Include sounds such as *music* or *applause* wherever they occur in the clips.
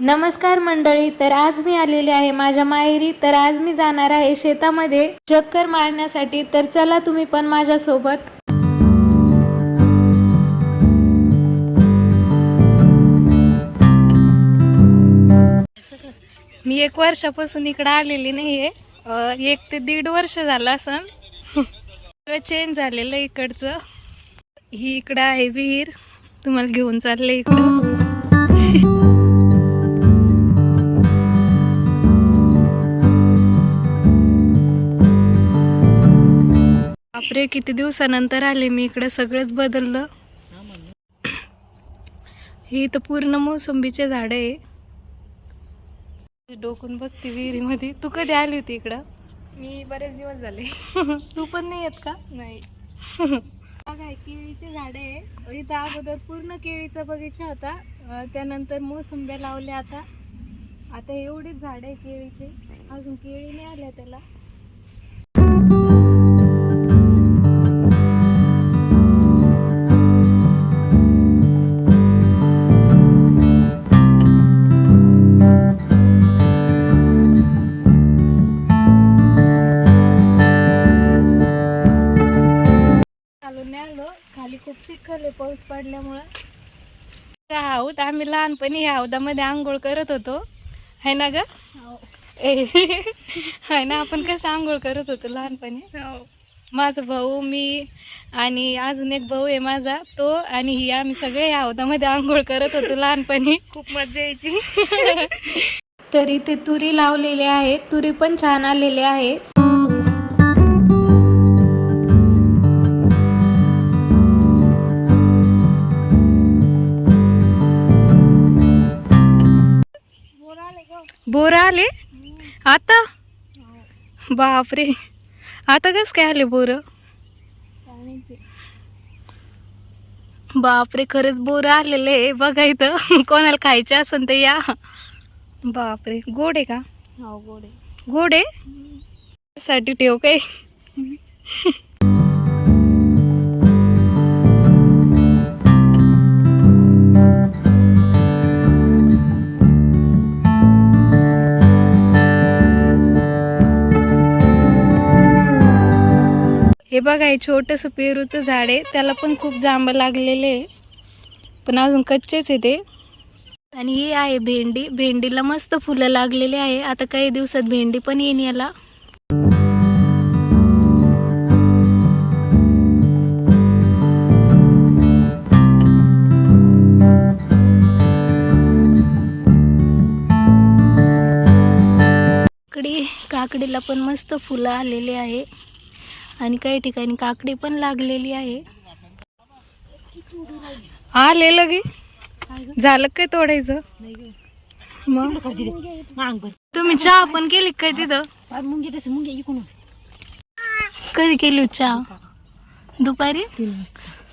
नमस्कार मंडळी तर आज मी आलेले आहे माझ्या माहेरी. तर आज मी जाणार आहे शेतामध्ये चक्कर मारण्यासाठी. तर चला तुम्ही पण माझ्या सोबत मी एक वर्षापासून इकडे आलेली नाहीये. एक ते दीड वर्ष झालं असं चेंज झालेलं इकडचं. ही इकडं आहे विहीर. तुम्हाला घेऊन चाललंय इकडं. बापरे किती दिवसानंतर आले मी इकडे सगळंच बदललं. ही तर पूर्ण मोसंबीचे झाड आहे. डोकून बघते विहिरीमध्ये. तू कधी आली होती इकडं? मी बरेच दिवस झाले. *laughs* तू पण नाही येत का? नाही. *laughs* बघा हे केळीचे झाडे आहे. इथं अगोदर पूर्ण केळीचा बगीचा होता. त्यानंतर मोसंब्या लावल्या आता. आता एवढीच झाडे आहे केळीचे. अजून केळी नाही आल्या त्याला. आलो. खाली खूप चिखल आहे पाऊस पडल्यामुळं. हौद आम्ही लहानपणी ह्या हौदामध्ये आंघोळ करत होतो. है ना ग? ए है ना? आपण कसं आंघोळ करत होतो लहानपणी? माझा भाऊ मी आणि अजून एक भाऊ आहे माझा. तो आणि ही आम्ही सगळे ह्या हौदामध्ये आंघोळ करत होतो लहानपणी. खूप मजा यायची. *laughs* तर इथे तुरी लावलेली आहे तुरी पण छान आलेली आहे. आले? आता? बापरे. आता कस काय आले बोर बापरे खरंच बोर आलेले बघा इथं. कोणाला खायचे असेल तर या. बापरे. गोड आहे का? हो गोडे गोड आहे? साठी ठेव काय? हे बघा हे छोटंसं पेरूचं झाड आहे. त्याला पण खूप जांब लागलेले आहे. पण अजून कच्चेच आहे ते. आणि ही आहे भेंडी. भेंडीला मस्त फुलं लागलेली आहे. आता काही दिवसात भेंडी पण येईन याला. काकडी काकडीला पण मस्त फुलं आलेली आहे. आणि काही ठिकाणी काकडी पण लागलेली आहे. आले लगे. झालं काय तोडायचं? मग? तुम्ही चहा पण केली काय तिथं? मुंगे तसं मुंगे इकडून कधी केली चहा? दुपारी?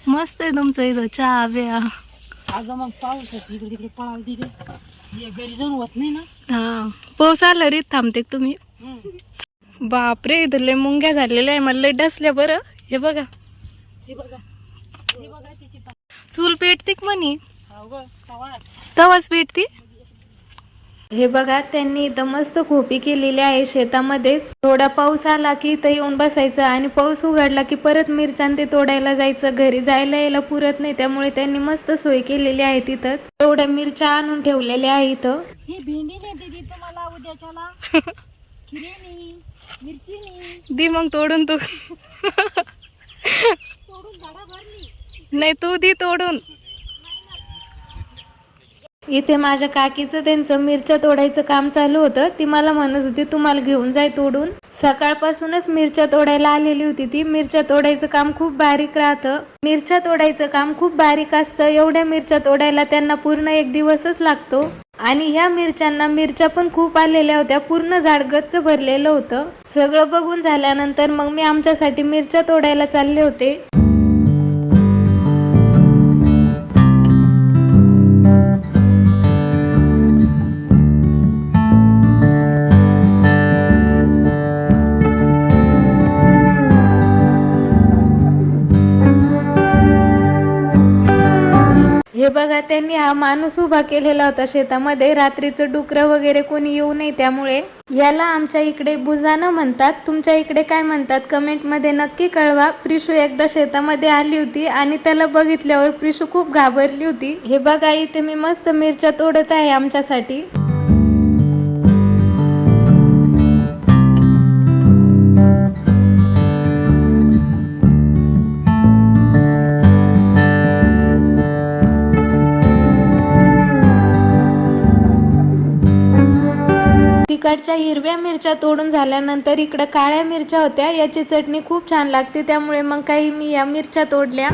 मस्त आहे तुमचं इथं चहा बिया. मग पाऊस इकडे तिकडे पळाल तिथे. घरी जाऊन होत नाही ना? हा. पाऊस आला रे थांबते का तुम्ही? बापरे इथं लय मुंग्या झालेल्या आहे. मला लय डसल्या बरं. हे बघा. बघा बघा त्याची पा- चूल पेटते का म्हणे? हो तवाच. पेटते? हे बघा त्यांनी इथं मस्त खोपी केलेली आहे शेतामध्ये थोडा पाऊस आला की इथं येऊन बसायचं आणि पाऊस उघडला की परत मिरच्यान ते तोडायला जायचं. घरी जायला यायला पुरत नाही त्यामुळे त्यांनी मस्त सोय केलेली आहे तिथंच. एवढ्या मिरच्या आणून ठेवलेल्या आहे इथं. ही भेंडी नाही दिली तुम्हाला उद्याच्याला. *laughs* किरेनी मिरचीनी दी मग तोडून तू. नाही तू दी तोडून. इथे माझ्या काकीचं त्यांचं मिरच्या तोडायचं काम चालू होतं. ती मला म्हणत होती तुम्हाला घेऊन जाय तोडून. सकाळपासूनच मिरच्या तोडायला आलेली होती ती. मिरच्या तोडायचं काम खूप बारीक राहतं. मिरच्या तोडायचं काम खूप बारीक असतं. एवढ्या मिरच्या तोडायला त्यांना पूर्ण एक दिवसच लागतो. आणि ह्या मिरच्यांना मिरच्या पण खूप आलेल्या होत्या. पूर्ण झाड गच्च भरलेलं होतं. सगळं बघून झाल्यानंतर मग मी आमच्यासाठी मिरच्या तोडायला चालले होते. हे बघा त्यांनी हा माणूस उभा केलेला होता शेतामध्ये. रात्रीचं डुकरं वगैरे कोणी येऊ नये त्यामुळे. याला आमच्या इकडे बुजानं म्हणतात. तुमच्या इकडे काय म्हणतात? कमेंटमध्ये नक्की कळवा. प्रिशू एकदा शेतामध्ये आली होती आणि त्याला बघितल्यावर प्रिशू खूप घाबरली होती. हे बघा इथे मी मस्त मिरच्या तोडत आहे आमच्यासाठी. इकडच्या हिरव्या मिरच्या तोडून झाल्यानंतर इकडं काळ्या मिरच्या होत्या. याची चटणी खूप छान लागते. त्यामुळे मग काही मी या मिरच्या तोडल्या.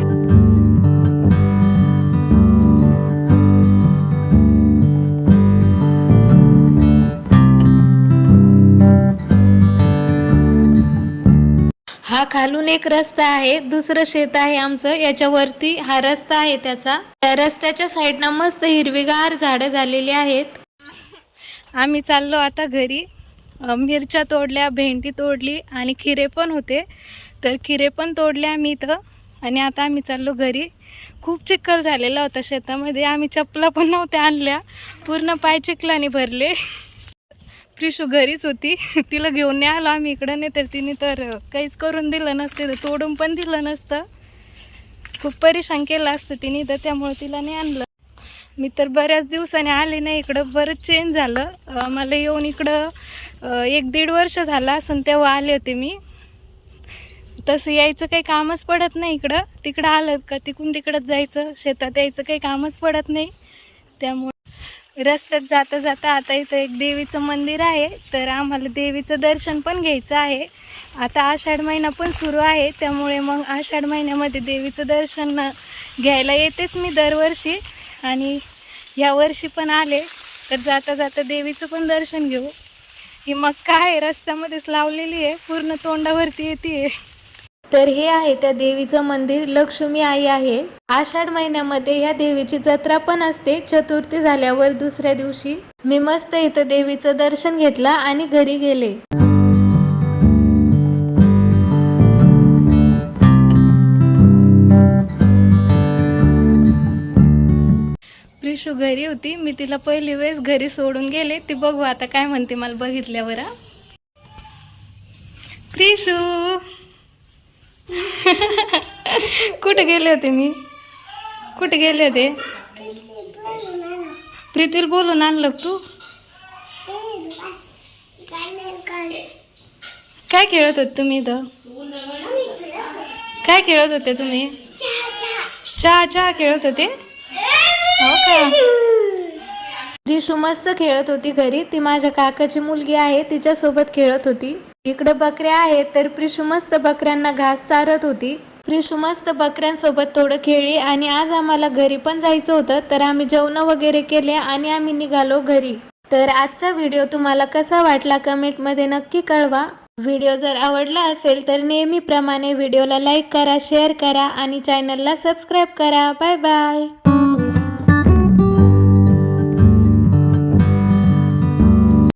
हा खालून एक रस्ता आहे. दुसरं शेत आहे आमचं. याच्यावरती हा रस्ता आहे त्याचा. त्या रस्त्याच्या साईडना मस्त हिरवीगार झाडं झालेली आहेत. आम्ही चाललो आता घरी. मिरच्या तोडल्या भेंडी तोडली आणि खिरे पण होते. तर खिरे पण तोडले आम्ही इथं आणि आता आम्ही चाललो घरी. खूप चिखल झालेला होता शेतामध्ये. आम्ही चपला पण नव्हत्या आणल्या. पूर्ण पाय चिखलाने भरले. प्रिशू घरीच होती. तिला घेऊन नाही आलो आम्ही इकडं. नाही तर तिने तर काहीच करून दिलं नसते. तर तोडून पण दिलं नसतं. खूप परेशान केलं असतं तिने. तर त्यामुळे तिला नाही आणलं. मी तर बऱ्याच दिवसाने आले नाही इकडं. बरंच चेंज झालं. मला येऊन इकडं एक दीड वर्ष झालं असं तेव्हा आले होते मी. तसं यायचं काही कामच पडत नाही इकडं. तिकडं आलं का तिकून तिकडंच जायचं. शेतात यायचं काही कामच पडत नाही. त्यामुळे रस्त्यात जाता जाता आता इथं एक देवीचं मंदिर आहे. तर आम्हाला देवीचं दर्शन पण घ्यायचं आहे. आता आषाढ महिना पण सुरू आहे. त्यामुळे मग आषाढ महिन्यामध्ये देवीचं दर्शन घ्यायला येतेच मी दरवर्षी. आणि या वर्षी पण आले तर जाता जाता देवीचं पण दर्शन घेऊ. ही मग काय रस्त्यामध्येच लावलेली आहे पूर्ण तोंडावरती येते. तर हे आहे त्या देवीचं मंदिर लक्ष्मी आई आहे. आषाढ महिन्यामध्ये या देवीची जत्रा पण असते चतुर्थी झाल्यावर दुसऱ्या दिवशी. मी मस्त इथं देवीचं दर्शन घेतलं आणि घरी गेले. प्रिशू घरी होती. मी तिला पहिली वेळेस घरी सोडून गेले. ती बघू आता काय म्हणते मला बघितल्यावर. प्रिशू. *laughs* कुठे गेले होते मी? कुठे गेले होते? प्रीतील बोलून आणलं तू? काय खेळत होते तुम्ही इथं? काय खेळत होते तुम्ही? चहा चहा खेळत होते? हो का? रिशू मस्त खेळत होती घरी. ती माझ्या काकाची मुलगी आहे तिच्यासोबत खेळत होती. इकडे बकऱ्या आहेत तर प्रिशू मस्त बकऱ्यांना घास चारत होती. प्रिशू मस्त बकऱ्यांसोबत थोडं खेळली आणि आज आम्हाला घरी पण जायचं होतं तर आम्ही जेवणं वगैरे केले आणि आम्ही निघालो घरी. तर आजचा व्हिडिओ तुम्हाला कसा वाटला कमेंटमध्ये नक्की कळवा. व्हिडिओ जर आवडला असेल तर नेहमीप्रमाणे व्हिडिओला लाईक करा शेअर करा आणि चॅनलला सबस्क्राईब करा. Bye bye.